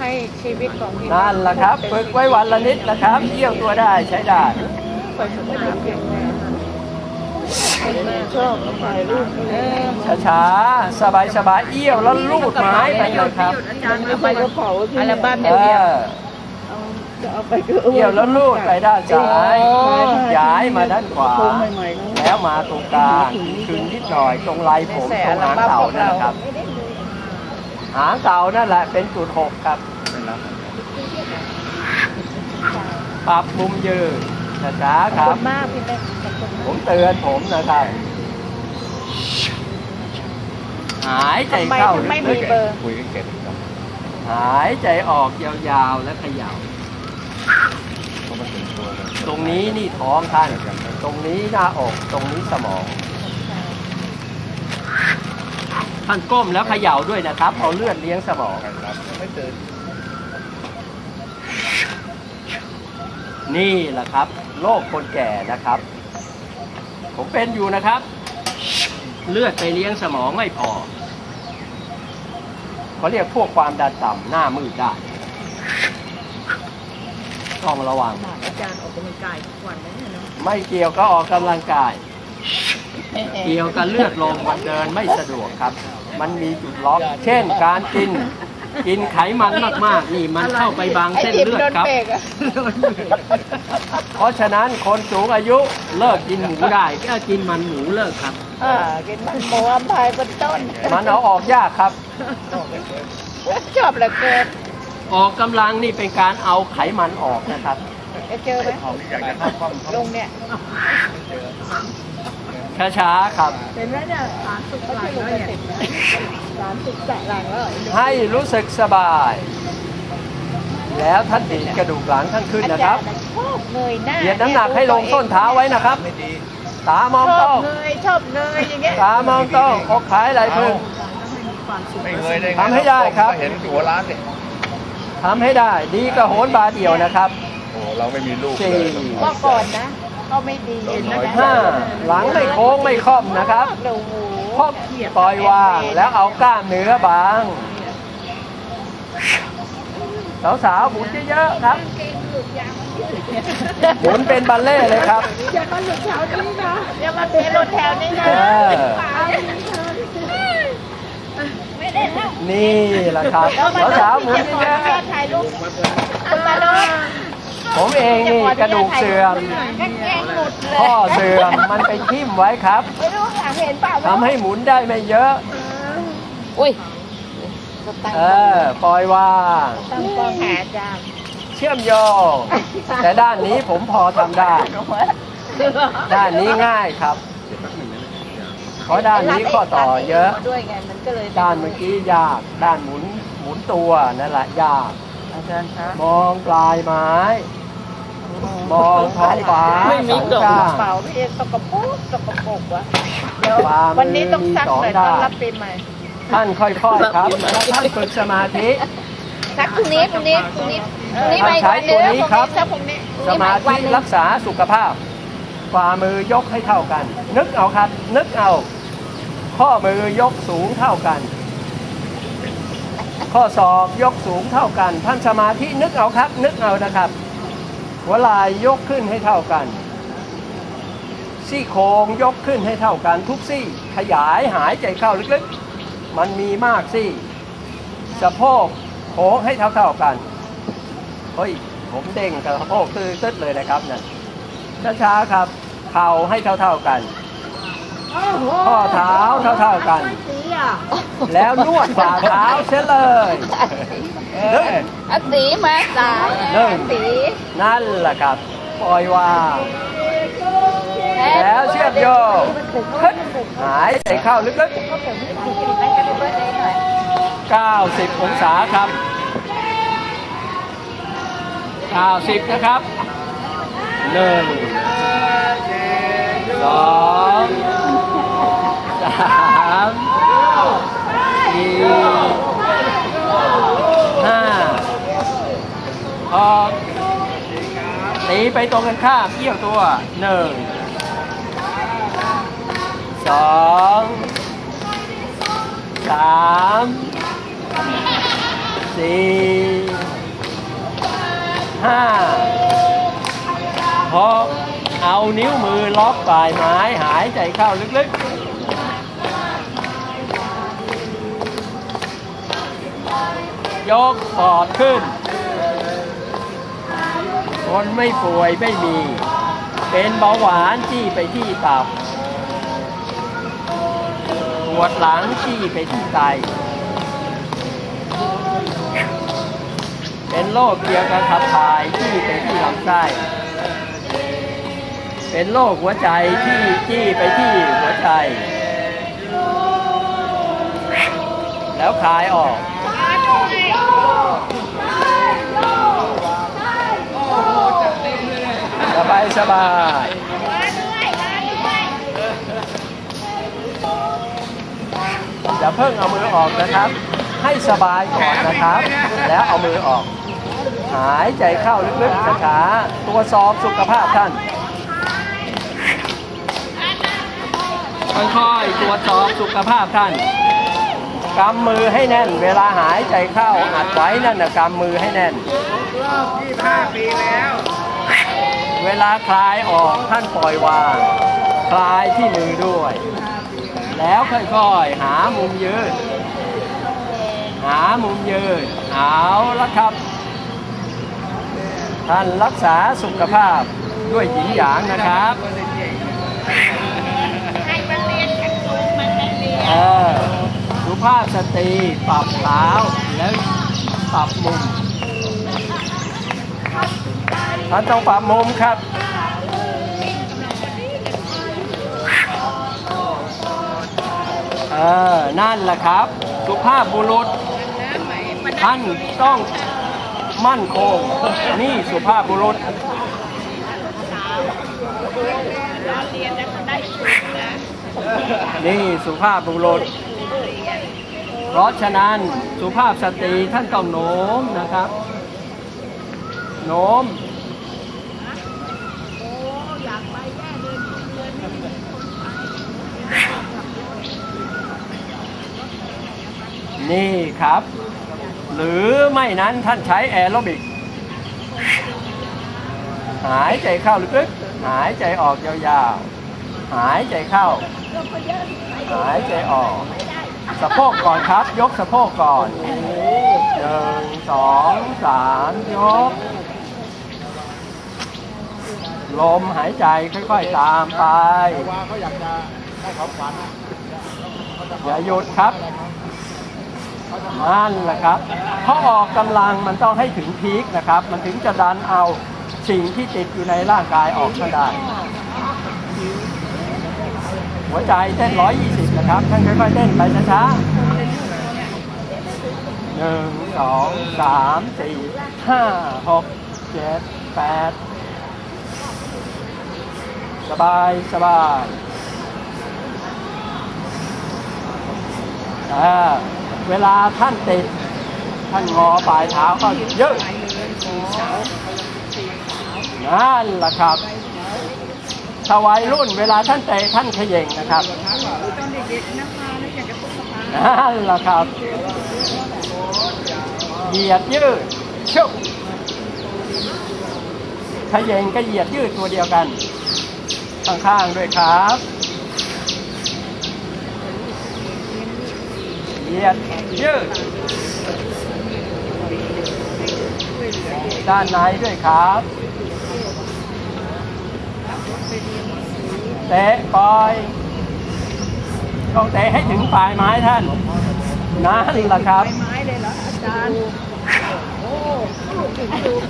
ให้ชีวิตของพี่นั่นแหละครับฝึกไว้วันละนิดนะครับเยี่ยวตัวได้ใช้ได้ไปสุขภาพแข็งแรงชอบถ่ายรูปเออช้าๆสบายๆเอี้ยวแล้วลูดไม้ไปเลยครับอาจารย์เอาไปกระเป๋าอัลบั้มเอเดียวอจะเอาไปก็เอี้ยวแล้วลูดไปด้านซ้ายย้ายมาด้านขวาใหม่ๆนะแล้วมาตรงกลางถึงนิดหน่อยตรงไหล่ผมตรงหางเต่านั่นแหละครับ หางเต่านั่นแหละเป็นจุดหกครับปรับมุมยืนช้าๆคขอบรับคุณมากพี่เล็กขอบคุณผมเตือนผมนะครับ หายใจทำไมเข้าถึงไม่ลึมีกเบอร์คุยกันเก่งครับๆหายใจออกยาวๆและเขย่าเพราะมันถึงตัวเลยตรงนี้นี่ท้องท่าน ตรงนี้หน้าอก ตรงนี้สมอง ท่านก้มแล้วเขย่าด้วยนะครับ เอาเลือดเลี้ยงสมองครับไม่ตื่นนี่แหละครับโรคคนแก่นะครับ ผมเป็นอยู่นะครับ เลือดไปเลี้ยงสมองไม่พอเขาเรียกพวกความดันต่ำหน้ามืดได้ต้องระวังอาจารย์ออกกำลังกายทุกวันเลยเนี่ยเนาะไม่เกี่ยวกับออกกำลังกาย เกี่ยวกับเลือดลมมันเดินไม่สะดวกครับ มันมีจุดล็อก เช่นการกิน กินไขมันมากๆ นี่มันเข้าไปบางเส้นเลือดครับ เพราะฉะนั้นคนสูงอายุเลิกกินหมูได้ก็กินมันหมูเลิกครับอ่ากินมันหมูอัมพายเป็นต้น มันเอาออกยากครับชอบเหลือเกินออกกำลังนี่เป็นการเอาไขมันออกนะครับจะเจอไหมอยากจะเข้าความลงเนี่ย ช้าๆครับ เห็นไหมเนี่ยสารสุกหลังแล้วเนี่ยสารสุกจะหลังแล้วให้รู้สึกสบาย แล้วท่านดีดกระดูกหลังท่านขึ้นอานะคจารัรบย์ชอบเงยหน้าเหยียดน้ำหนักให้ลงต้นเท้าไว้นะครับ ไม่ดี ตามองชตอรบงเงยชอบเงยอย่างเงี้ยตามองตรงอกขายไหลพึ่งไม่เคยได้ไงทำให้ได้ครับ เห็นหัวร้านเนี่ยทำให้ได้ ดีกระโหนบาเดียวนะครับ โอ้เราไม่มีลูกสี่เลยเมื่อก่อนนะ ก็ไม่ดีนะห้าหลังไม่โค้งไม่ค่อมนะครับโอ้โหพบปล่อยวางแล้วเอากล้ามเนื้อบางสาวๆหมุนเยอะๆครับหมุนเป็นบัลเล่ต์เลยครับอย่ามาหลุดแถวนี้นะอย่ามาเทหลุดแถวนี้นะเออไม่ได้แล้วนี่แหละครับสาวๆหมุนเยอะถ่ายรูปคุณมาดูๆ ผมเองนี่กระดูกเสื่อมกางเกงหลุดเลยข้อเสื่อมมันไปทิ่มไว้ครับไม่รู้อยากเห็นเปล่าทำให้หมุนได้ไม่เยอะ อุ้ยเออปล่อยวางตั้งกล้องหาอาจารย์เชื่อมโยงแต่ด้านนี้ผมพอทำได้ ด้านนี้ง่ายครับเพราะด้านนี้ข้อต่อเยอะด้วยไงมันก็เลยด้านเมื่อกี้ยาก ด้านหมุนหมุนตัวนั่นแหละยากอาจารย์คะมองปลายไม้ มองท้องฟ้าไม่มีกล่องสกงระข้างเป๋าพี่เอสกปรกสกปรกวะเดี๋ยวฝ่ามือวันนี้ต้องซักหน่อยมีสองต้อนด้านรับปีใหม่ ท่านค่อยๆครับแล้วท่านฝึกสมาธิซักพรุ่งนี้พรุ่งนี้พรุ่งนี้พรุ่งนี้ไปใช้วันตัวนึงนี้ครับซักพรุ่งนี้พสรุ่งนี้มาไปวัธินหนึงรักษาสุขภาพฝ่ามือยกให้เท่ากัน นึกเอาครับ นึกเอา ข้อมือยกสูงเท่ากัน ข้อศอกยกสูงเท่ากัน ท่านสมาธินึกเอาครับ นึกเอานะครับ หัวไหล่ยกขึ้นให้เท่ากัน ซี่โครงยกขึ้นให้เท่ากันทุกซี่ขยายหายใจเข้าลึกๆ มันมีมากซี่ สะโพกโค้งให้เท่าๆกัน เฮ้ย ผมเด้งกับสะโพกตื้อตึ๊ดเลยนะครับนั่นช้าๆครับ เข่าให้เท่าๆกัน ข้อเท้าเท่าๆกัน แล้วนวดฝ่าเท้าเสียเลยหนึ่ง อาตีมาสายหนึ่งอาตีนั่นแหละครับปล่อยวางแล้วเชื่อมโยงฮึดหายใจเข้าลึกๆ90 องศาครับ 90 นะครับ1 2 3 4 5 ออกตีไปตรงกันข้ามเกี่ยวตัว1 2สามสี่ห้าหกเอานิ้วมือล็อกปลายไม้หายใจเข้าลึกๆ ยกปอดขึ้น คนไม่ป่วยไม่มี เป็นเบาหวานจี้ไปที่ตับปวดหลังจี้ไปที่ไต เป็นโรคเกี่ยวกับขับถ่ายจี้ไปที่ลำไส้เป็นโรคหัวใจที่จี้ไปที่หัวใจ แล้วคลายออก ส บายสบายอย่าเพิ่งเอามือออกนะครับ ให้สบายก่อนนะครับ แล้วเอามือออก หายใจเข้าลึกๆช้าๆตรวจสอบสุขภาพท่านค่อยๆ ตรวจสอบสุขภาพท่าน กำมือให้แน่น เวลาหายใจเข้าอัดไว้นั่นนะกำมือให้แน่นรอบ25ปีแล้ว เวลาคลายออกท่านปล่อยวาง คลายที่มือด้วย แล้วค่อยๆหามุมยืน หามุมยืน เอาละครับ ท่านรักษาสุขภาพด้วยหญิงหยางนะครับให้มันเรียนกันสูงมันเรียนเออสุภาพสตรีปรับเท้าแล้วปรับมุม ท่านต้องปรับมุมครับเออนั่นแหละครับ สุภาพบุรุษท่านต้องมั่นคง นี่สุภาพบุรุษนี่สุภาพบุรุษ เพราะฉะนั้นสุภาพสตรีท่านต้องโน้มนะครับ โน้ม โอ้อยากไปแย่เดินเดินเดิ นี่ครับ หรือไม่นั้นท่านใช้แอโรบิก หายใจเข้าลึกๆหายใจออกยาวๆ หายใจเข้า หายใจออก สะโพกก่อนครับ ยกสะโพกก่อนหนึ่งสองสามยก ลมหายใจค่อยๆตามไปว่าเขาอยากจะให้เขาฝันอย่าหยุดครับ นั่นแหละครับเพราะออกกำลังมันต้องให้ถึงพีคนะครับ มันถึงจะดันเอาสิ่งที่ติดอยู่ในร่างกายออกมาได้ หัวใจเต้น 120 นะครับท่านค่อยๆเต้นไปช้าๆหนึ่งสองสามสี่ห้าหกเจ็ดแปดสบายสบายอ่า เวลาท่านติดท่านงอปลายเท้าก็เยอะนั่นแหละครับถ้าวัยรุ่นเวลาท่านเตะท่านเขย่งนะครับนั่นแหละครับ เหยียดยืดชุบเขย่งก็เหยียดยืดตัวเดียวกัน ข้างๆด้วยครับ เหยียดยืดด้านในด้วยครับเตะปล่อยต้องเตะให้ถึงปลายไม้ท่านนั่นแหละครับไม้เลยเหรออาจารย์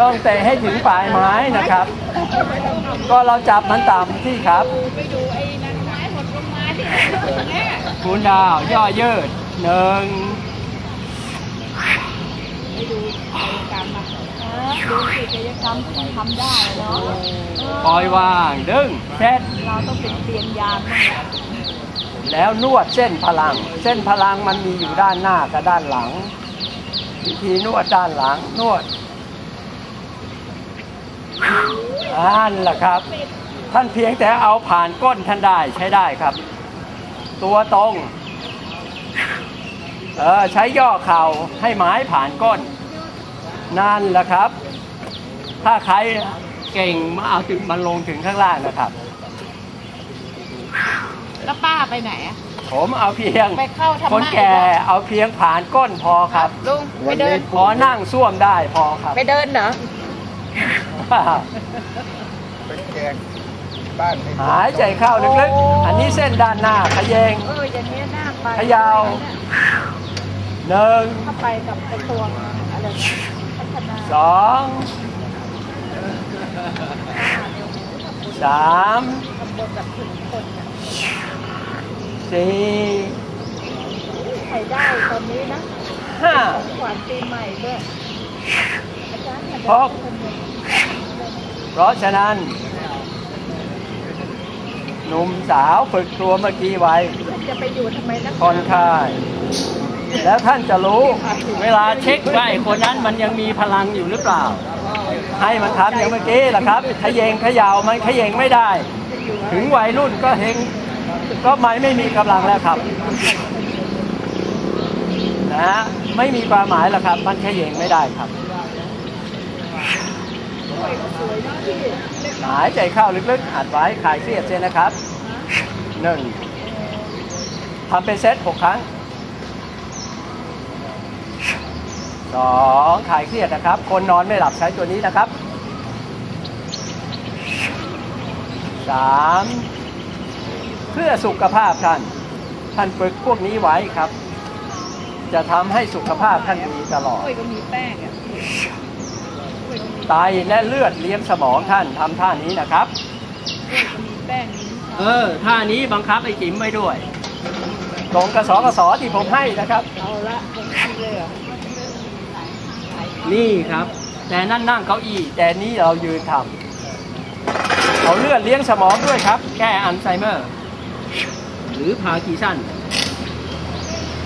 ต้องเตะให้ถึงปลายไม้นะครับ ก็เราจับมันต่ำที่ครับไปดูไอ้นั่นไม้หมดลงมาที่ถึงเนี่ยคุณดาวย่อยืด หนึ่งไปดูกายกรรมมาดูสิกายกรรมที่มันทำได้เนาะปล่อยวาง ดึงเช็ดเราต้องเป็นเตียนยามบ้างแหละแล้วนวดเส้นพลัง เส้นพลังมันมีอยู่ด้านหน้ากับด้านหลัง วิธีนวดด้านหลัง นวดอันแหละครับ ท่านเพียงแต่เอาผ่านก้นท่านได้ใช้ได้ครับ ตัวตรง เออใช้ย่อเข่าให้ไม้ผ่านก้น นั่นแหละครับ ถ้าใครเก่งมาเอาถึงมันลงถึงข้างล่างนะครับ แล้วป้าไปไหนอะ ผมเอาเพียงไปเข้าธรรมะคนแก่เอาเพียงผ่านก้นพอครับลุงไปเดิน พอนั่งส้วมได้พอครับ ไปเดินเหรอ เป็นแกงบ้านให้หายใจเข้าลึกๆ อันนี้เส้นด้านหน้าขยเยง เอออย่างนี้น่าไปขยาว หนึ่งถ้าไปกับกระทรวงอะไรพัฒนาสองสามตำบลแบบถึงคนน่ะสี่ใครได้ตอนนี้นะห้าขวัญปีใหม่ด้วยอาจารย์เนี่ยพบเพราะฉะนั้นหนุ่มสาวฝึกตัวเมื่อกี้ไว้ จะไปอยู่ทำไมนะค่อนข้าง แล้วท่านจะรู้เวลาเช็คว่าไอ้คนนั้นมันยังมีพลังอยู่หรือเปล่า ให้มันทำอย่างเมื่อกี้แหละครับขยเยงขยาวมันขยเยงไม่ได้ ถึงวัยรุ่นก็เฮงก็ไม่ไม่มีกำลังแล้วครับนะฮะไม่มีความหมายแล้วครับ มันขยเยงไม่ได้ครับหายใจเข้าลึกๆอัดไว้คลายเครียดเช่นนะครับหนึ่งทำเป็นเซตหกครั้ง สองคลายเครียดนะครับ คนนอนไม่หลับใช้ตัวนี้นะครับสามเพื่อสุขภาพท่าน ท่านฝึกพวกนี้ไว้ครับ จะทำให้สุขภาพท่านดีตลอดกล้วยก็มีแป้งอะไตและเลือดเลี้ยงสมองท่านทำท่านี้นะครับกล้วยก็มีแป้งมีเออ ท่านี้บังคับไอ้จิ๋มไว้ด้วยตรงกระสอกระสอที่ผมให้นะครับ เอาละตรงนี้เลยเหรอ นี่ครับ แต่นั่นนั่งเก้าอี้ แต่นี้เรายืนทำเอาเลือดเลี้ยงสมองด้วยครับ แก้อัลไซเมอร์ หรือพาร์กินสัน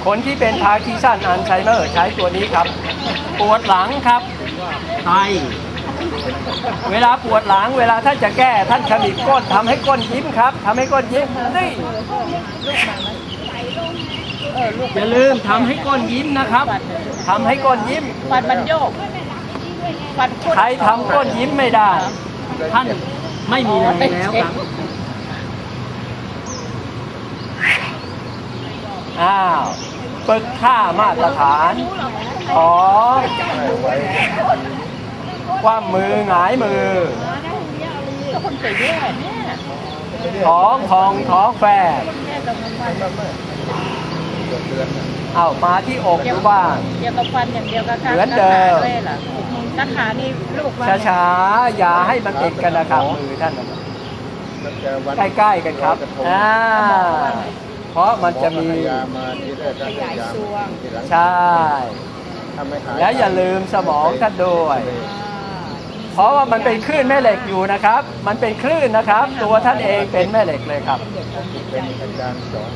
คนที่เป็นพาร์กินสันอัลไซเมอร์ใช้ตัวนี้ครับ ปวดหลังครับไตเวลาปวดหลังเวลาท่านจะแก้ท่านขมิบก้นทำให้ก้นยิ้มครับทำให้ก้นยิ้มนี่ เออลูกอย่าลืมทำให้ก้นยิ้มนะครับทำให้ก้นยิ้มฟันมันโยกฟันคุดใครทำก้นยิ้มไม่ได้ ท่านไม่มีแรงแล้วครับ อ้าวฝึกท่ามาตรฐานของคว่ำมือหงายมือ ก็คนใส่ด้วยเนี่ยท้องทองท้องแฝดแม่ตรงนั้ นฟันเอามาที่อกดูบ้างเดียวกับฟันอย่างเดียวกับเหมือนเดิมด้วยเหรอนักขานี่ลูกว่าช้าๆอย่าให้มันติดกันนะครับมือท่านน่ะมันจะวันใกล้ๆกันครับอ่าเพราะมันจะมีพยายามมาที่แรกก็พยายามทีหลังใช่ ทำไม่หายแล้วอย่าลืมสมองท่านด้วยเพราะว่ามันเป็นคลื่นแม่เหล็กอยู่นะครับ มันเป็นคลื่นนะครับ ตัวท่านเองเป็นแม่เหล็กเลยครับ เป็นอาจารย์สอน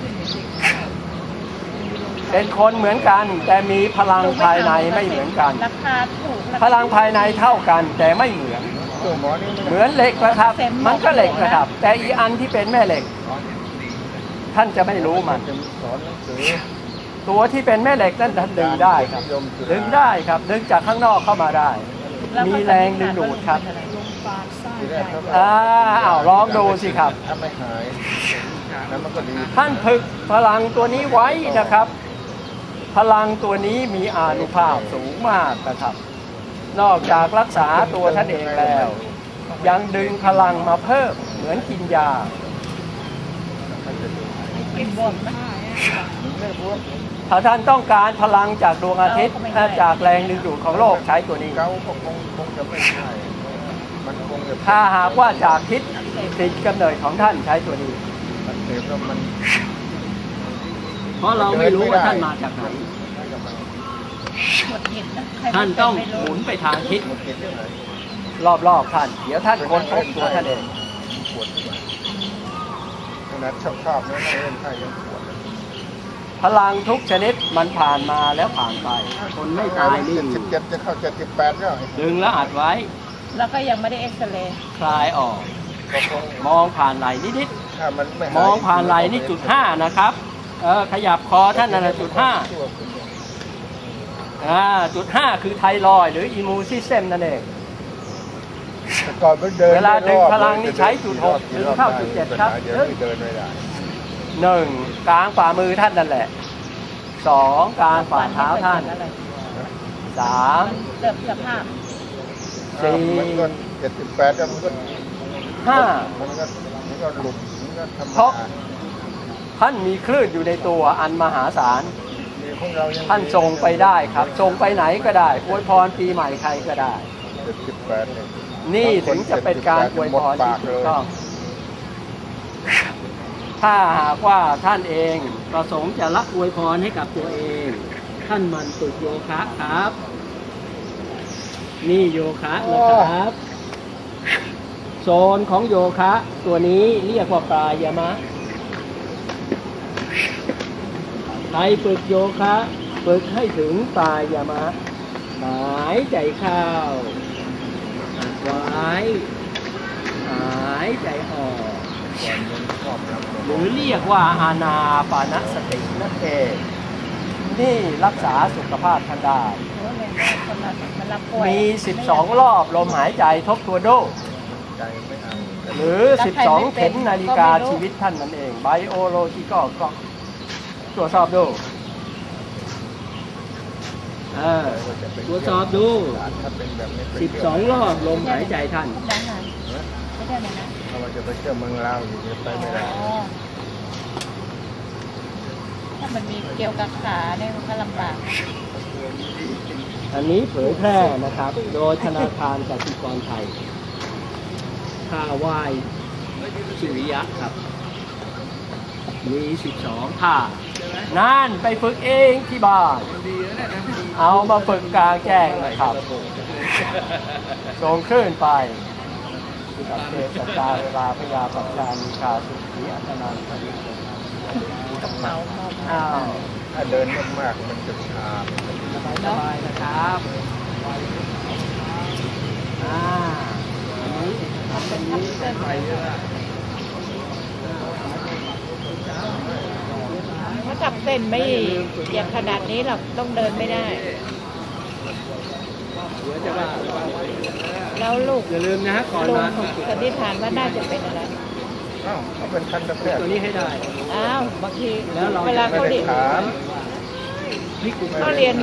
เป็นคนเหมือนกัน แต่มีพลังภายในไม่เหมือนกัน ราคาถูกพลังภายในเท่ากันแต่ไม่เหมือนตัวหมอนี่เหมือนเหล็กนะครับ มันก็เหล็กนะครับ แต่อีอันที่เป็นแม่เหล็ก ท่านจะไม่รู้มันจะสอนหนังสือตัวที่เป็นแม่เหล็กนั่นท่านดึงได้ครับ ดึงได้ครับ ดึงจากข้างนอกเข้ามาได้ มีแรงดึงดูดครับทีแรกเขาอ่าอ้าวลองดูสิครับถ้าไม่หายแล้วมันก็ดีท่านฝึกพลังตัวนี้ไว้นะครับ พลังตัวนี้มีอานุภาพสูงมากนะครับ นอกจากรักษาตัวท่านเองแล้ว ยังดึงพลังมาเพิ่มเหมือนกินยาถ้าท่านต้องการพลังจากดวงอาทิตย์จากแรงดึงดูดของโลกใช้ตัวนี้ถ้าหากว่าจากทิศติดกำเนิดของท่านใช้ตัวนี้มัน เสียแล้วมันเพราะเราไม่รู้ว่าท่านมาจากไหนหมดหินนะใครท่านต้องไม่หรู้มุนไปทางทิศมันเกิดที่ไหนรอบๆท่าน เดี๋ยวท่านค้นพบตัวท่านเองปวดขนาดชอบชอบนะเล่นไพ่ยังปวดพลังทุกชนิดมันผ่านมาแล้วผ่านไป คนไม่ตายนี่เจ็ดสิบเจ็ดจะเข้าเจ็ดสิบแปดแล้วดึงแล้วอัดไว้ แล้วก็ยังไม่ได้เอ็กซเรย์คลายออกก็คงมองผ่านไหลนิดถ้ามันไม่ๆมองผ่านไหลนี่จุดห้านะครับ เออขยับคอท่านนั่นนะจุดห้าอ่าจุดห้าคือไทรอยด์หรืออิมูซิสเซมนั่นเองแต่ก่อนมันเดินเวลาดึงได้รอบพลังนี่ใช้จุดหกกี่ดึงรอบเข้าจุดเจ็ดครับเดี๋ยวนี้เดินไม่ได้หนึ่งกลางฝ่ามือท่านนั่นแหละสองกลางฝ่าเท้าท่านสามเสื้อเสื้อผ้าสี่มันก็เจ็ดสิบแปดแล้วมันก็ห้ามันก็มันก็หลุดมันก็ธร ท่านมีคลื่นอยู่ในตัวอันมหาศาลนี่ของเรายังท่านทรงไปได้ครับทรงไปไหนก็ได้อวยพรปีใหม่ใครก็ได้เจ็ดสิบแปดเนี่ยนี่ถึงจะเป็นการอวยพรที่ถูกต้องถ้าหากว่าท่านเองประสงค์จะรับอวยพรให้กับตัวเอง ท่านหมันฝึกโยคะครับ นี่โยคะนะครับ โซนของโยคะ ตัวนี้เรียกว่าปลายามะ ใครฝึกโยคะฝึกให้ถึงปลายามะหายใจเข้าไว้หายใจออกก่อนมันชอบรับหรือเรียกว่าอานาปานสตินั่นเองนี่รักษาสุขภาพท่านได้โอ้เลยคนละมันรับป่วยมี 12 รอบลมหายใจทบทวนดูใจไม่เอาหรือ 12 เข็มนาฬิกาชีวิตท่านนั่นเองไบโอโลจิก็ก็ ตรวจสอบดู เออ ตรวจสอบดู ถ้าเป็นแบบนี้ไป12รอบลมหายใจท่านได้ไหมไม่ได้ไหมนะถ้าเราจะไปเที่ยวเมืองลาวอยู่จะไปไม่ได้อ๋อถ้ามันมีเกี่ยวกับขาเนี่ยมันก็ลำบาก อันนี้เผยแพร่นะครับ โดยธนาคารกสิกรไทยค่าไหว้สุริยะครับ มี 12ท่า นั่นไปฝึกเองที่บ้าน เอามาฝึกกลางแจ้งนะครับส่งคลื่นไปสัพเพสัตตาเวลาพยาปัจจานิกาสุขีอัตนันทริเมาเมาอ้าวถ้าเดินมากๆมันจะชามันจะสบายสบายนะครับอ่าอันนี้อันนี้ไปเยอะ ถ้าจับ เส้นไม่อย่างขนาดนี้หรอกต้องเดินไม่ได้เดี๋ยวจะว่าแล้วลูกอย่าลืมนะฮะก่อนลุงมาสันนิษฐานว่าน่าจะเป็นอะไร อ้าวเขาเป็นทันตแพทย์ตัวนี้ให้ได้ อ้าวบางทีแล้วเราเวลาไม่เขาได้เรียนถามนี่กูเขาเรียน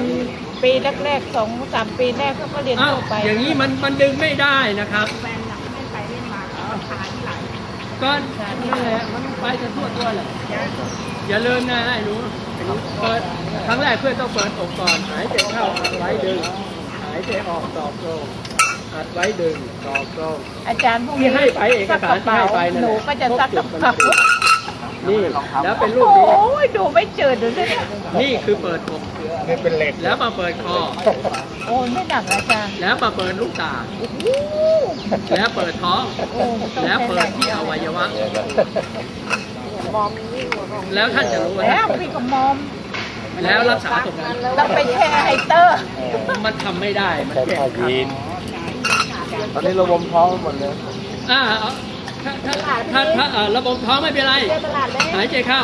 ปีแรกๆสองสามปีแรกเขาก็เรียนอ้าวทั่วไป อย่างนี้มันมันดึงไม่ได้นะครับ ก็นั่นแหละมันไปจะทั่วตัวแหละอย่าลืมนะไอ้หนูไอ้หนูเปิดครั้งแรกเพื่อนต้องเปิดอกก่อนหายใจเข้าอัดไว้ดึงหายใจออกตอกตรงอัดไว้ดึงตอกตรงอาจารย์พวกที่นี้ให้ไปเอกสารที่ให้ไปนั่นแหละหนูก็จะซักกระเป๋า นี่แล้วเป็นรูโอ้ปนี้ยดูไม่เจอดูสินี่คือเปิดอกนี่เป็นเหล็กแล้วมาเปิดคอ โอ้ยไม่หนักอาจารย์แล้วมาเปิดลูกตาโอ้โหแล้วเปิดท้องโอ้ต้องแล้วใช้เปิแรดงที่อวัยวะแล้วท่านจะรู้ว่าแล้วพี่ก็มอมแล้วรักษาตรงนั้นต้องไปแช่ไฮเตอร์ มันทำไม่ได้ มันแก้ครับตอนนี้เราบมท้องหมดเลยอ่าเอา ถ้าถ้าถ้าถ้าเอ่อระบบท้องไม่เป็นไรตลาดเลยหายใจเข้า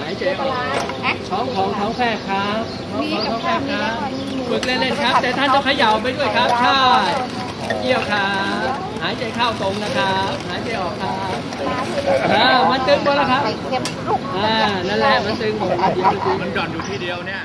หายใจออกท้องของท้องแฝกครับท้องของท้องแฝกครับฝึกเล่นๆครับ แต่ท่านต้องเขย่าไปด้วยครับใช่เกี่ยวครับหายใจเข้าตรงนะครับหายใจออกครับอ่ามันตึงหมดแล้วครับเข็มลูกอ่านั่นแหละมันตึงหมดเดี๋ยวมันตึงมันหย่อนอยู่ที่เดียวเนี่ย